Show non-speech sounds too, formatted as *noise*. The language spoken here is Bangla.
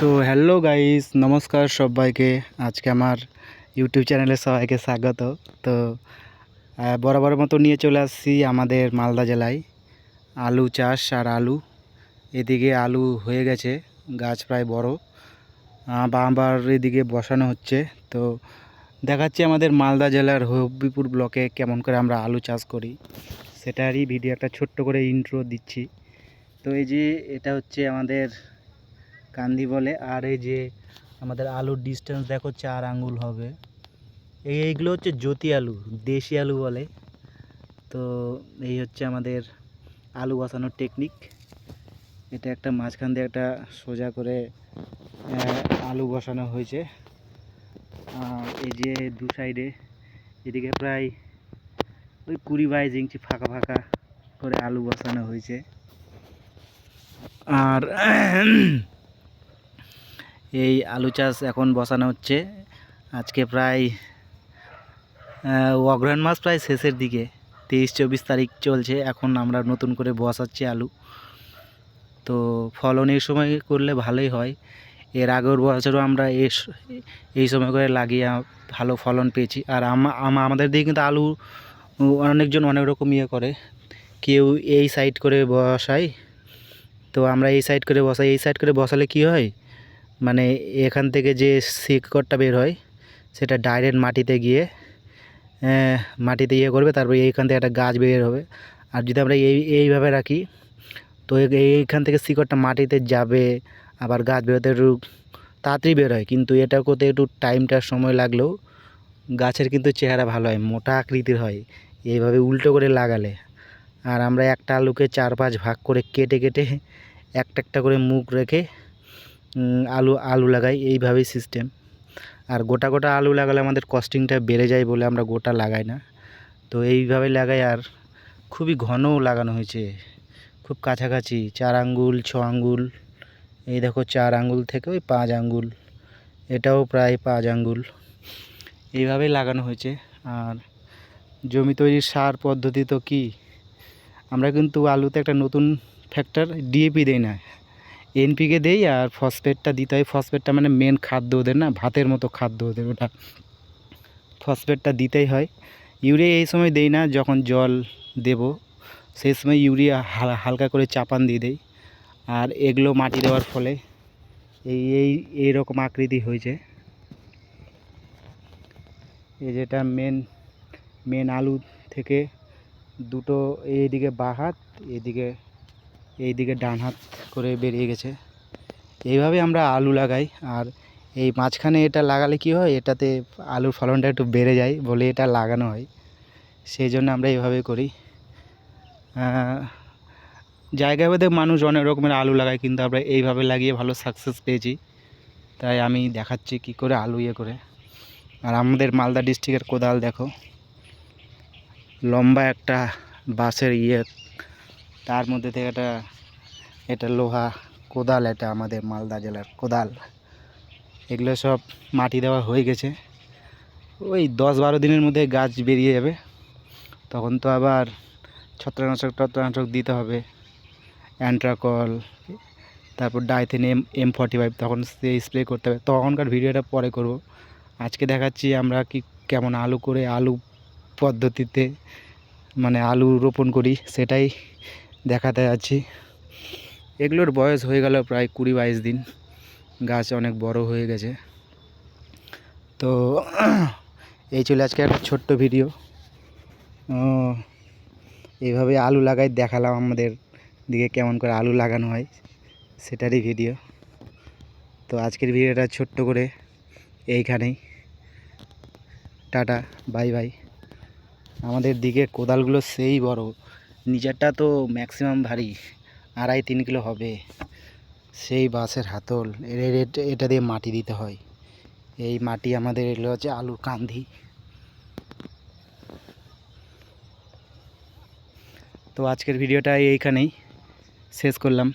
তো হ্যালো গাইস, নমস্কার সবাইকে। আজকে আমার ইউটিউব চ্যানেলে সবাইকে স্বাগত। তো বরাবর মতো নিয়ে চলে আসছি আমাদের মালদা জেলায়। আলু চাষ আর আলু। এদিকে আলু হয়ে গেছে, গাছ প্রায় বড়। বা আবার এদিকে বসানো হচ্ছে। তো, দেখাচ্ছি আমাদের মালদা জেলার হবিপুর ব্লকে কেমন করে আমরা আলু চাষ করি। সেটারই ভিডিও একটা ছোট্ট করে ইন্ট্রো দিচ্ছি। তো এই যে, এটা হচ্ছে আমাদের কান্দি বলে, আর এই যে আমাদের আলুর ডিস্টেন্স দেখো, চার আঙ্গুল হবে। এই এইগুলো হচ্ছে জ্যোতি আলু, দেশি আলু বলে। তো এই হচ্ছে আমাদের আলু বসানোর টেকনিক এটা একটা মাঝখান দিয়ে একটা সোজা করে আলু বসানো হয়েছে। এই যে দু সাইডে এদিকে প্রায় ওই কুড়ি বাইশ ইঞ্চি ফাঁকা ফাঁকা করে আলু বসানো হয়েছে। আর এই আলু চাষ এখন বসানো হচ্ছে। আজকে প্রায় আহ, অগ্রহায়ণ মাস প্রায় শেষের দিকে। তেইশ চব্বিশ তারিখ চলছে এখন আমরা নতুন করে বসাচ্ছি আলু। তো ফলন এই সময় করলে ভালোই হয়। এর আগের বছরও আমরা এই সময় করে লাগিয়ে ভালো ফলন পেয়েছি। আর আমা- আমা- আমাদের দিকে কিন্তু আলু অনেকজন অনেক রকম ইয়ে করে। কেউ এই সাইড করে বসায়। তো আমরা এই সাইড করে বসাই এই সাইড করে বসালে কি হয়? মানে এখান থেকে যে শিকড়টা বের হয়, সেটা ডাইরেক্ট মাটিতে গিয়ে মাটিতে ইয়ে করবে, তারপর এইখান থেকে একটা গাছ বের হবে। আর যদি আমরা এই, এইভাবে রাখি, তো এই- এইখান থেকে শিকড়টা মাটিতে যাবে, আবার গাছ বেরোতে একটু তাড়াতাড়ি বের হয়। কিন্তু এটা করতে একটু টাইমটা সময় লাগলেও গাছের কিন্তু চেহারা ভালো হয়, মোটা আকৃতির হয়, এইভাবে উল্টো করে লাগালে। আর আমরা একটা আলুকে চার পাঁচ ভাগ করে কেটে কেটে একটা একটা করে মুখ রেখে আলু আলু লাগাই, এইভাবেই সিস্টেম আর গোটা গোটা আলু লাগালে আমাদের কস্টিংটা বেড়ে যায় বলে আমরা গোটা লাগাই না। তো এইভাবে লাগাই আর খুবই ঘনও লাগানো হয়েছে। খুব কাছাকাছি, চার আঙ্গুল, ছ আঙ্গুল, এই দেখো চার আঙ্গুল থেকে ওই পাঁচ আঙ্গুল, এটাও প্রায় পাঁচ আঙ্গুল। এইভাবেই লাগানো হয়েছে। আর জমি তৈরির সার পদ্ধতি তো কী? আমরা কিন্তু আলুতে একটা নতুন ফ্যাক্টর ডিএপি দেই না। এনপিকে দেই আর ফসফেটটা দিতে হয়। ফসফেটটা মানে মেন খাদ্য ওদের না, ভাতের মতো খাদ্য ওদের ওটা। ফসফেটটা দিতেই হয়। ইউরিয়া এই সময় দেই না, যখন জল দেব, সেই সময় ইউরিয়া হালকা করে চাপান দিয়ে দেই। আর এগুলো মাটি দেওয়ার ফলে এই এই, এইরকম আকৃতি হয়েছে। এই যেটা মেন মেন আলু থেকে দুটো, এইদিকে বাঁ হাত এইদিকে এইদিকে ডান হাত করে বেরিয়ে গেছে। এইভাবে আমরা আলু লাগাই আর এই মাঝখানে এটা লাগালে কি হয়, এটাতে আলুর ফলনটা একটু বেড়ে যায় বলে এটা লাগানো হয়। সেই জন্য আমরা এইভাবে করি। জায়গা ভেদে মানুষ অনেক রকমের আলু লাগায় কিন্তু আমরা এইভাবে লাগিয়ে ভালো সাকসেস পেয়েছি। তাই আমি দেখাচ্ছি কি করে আলু ইয়ে করে। আর আমাদের মালদা ডিস্ট্রিক্টের কোদাল দেখো। লম্বা একটা বাঁশের ইয়ে তার মধ্যে থেকে একটা, এটা লোহা, কোদাল, এটা আমাদের মালদা জেলার কোদাল। এগুলো সব মাটি দেওয়া হয়ে গেছে। ওই দশ বারো দিনের মধ্যে গাছ বেরিয়ে যাবে। তখন তো আবার ছত্রাকনাশক টত্রাকনাশক দিতে হবে। অ্যান্ট্রাকল, তারপর Dithane M M forty five, তখন সে স্প্রে করতে হবে। তখনকার ভিডিওটা পরে করব। আজকে দেখাচ্ছি আমরা কি, কেমন আলু করে আলু পদ্ধতিতে মানে আলু রোপণ করি, সেটাই দেখাতে যাচ্ছি। এগুলোর বয়স হয়ে গেল প্রায় কুড়ি বাইশ দিন। গাছ অনেক বড় হয়ে গেছে। তো *clears throat* এই চলে আজকে একটা ছোট্ট ভিডিও। এইভাবে আলু লাগাই দেখালাম আমাদের দিকে কেমন করে আলু লাগানো হয়, সেটারই ভিডিও। তো আজকের ভিডিওটা ছোট্ট করে এইখানেই। Tata, bye bye. আমাদের দিকে কোদালগুলো সেই বড়। নিচেরটা তো ম্যাক্সিমাম ভারী, আড়াই তিন কিলো হবে। সেই বাঁশের হাতল এটা দিয়ে মাটি দিতে হয়। এই মাটি আমাদের এগুলো হচ্ছে আলুর কান্ধি তো আজকের ভিডিওটা এইখানেই শেষ করলাম।